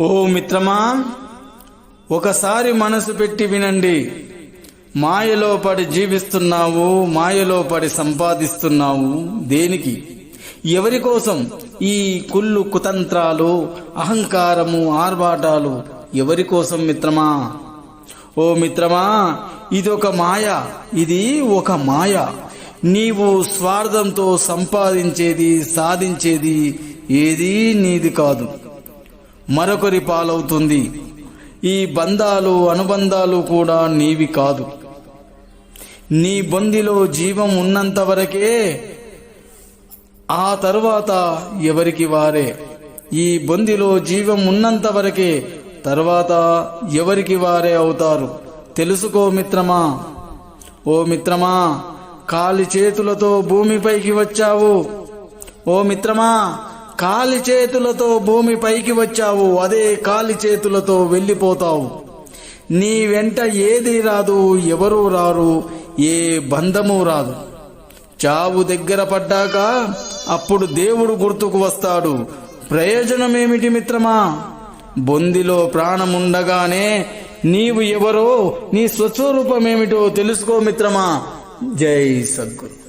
ఓ మిత్రమా ఒకసారి మనసు పెట్టి వినండి. మాయలో పడి జీవిస్తున్నావు మాయలో పడి సంపాదిస్తున్నావు. దేనికి? ఎవరి కోసం? ఈ కుళ్ళు కుతంత్రాలు అహంకారము ఆర్భాటాలు ఎవరి కోసం మిత్రమా? ఓ మిత్రమా ఇది ఒక మాయ ఇది ఒక మాయ. నీవు స్వార్థంతో సంపాదించేది సాధించేది ఏదీ నీది కాదు. మరొకరి పాలవుతుంది. ఈ బంధాలు అనుబంధాలు కూడా నీవి కాదు. నీ బొందిలో జీవం ఉన్నంత వరకే ఆ తరువాత ఎవరికి వారే? ఈ బొందిలో జీవం ఉన్నంత వరకే తర్వాత ఎవరికి వారే అవుతారు? తెలుసుకో మిత్రమా. ఓ మిత్రమా కాలి చేతులతో భూమిపైకి వచ్చావు. ఓ మిత్రమా కాలి చేతులతో భూమి పైకి వచ్చావు అదే కాలి చేతులతో వెళ్ళిపోతావు. నీ వెంట ఏది రాదు ఎవరూ రారు ఏ బంధము రాదు. చావు దగ్గర పడ్డాక అప్పుడు దేవుడు గుర్తుకు వస్తాడు. ప్రయోజనమేమిటి మిత్రమా? బొందిలో ప్రాణముండగానే నీవు ఎవరో నీ స్వస్వరూపమేమిటో తెలుసుకో మిత్రమా? జై సద్గురు.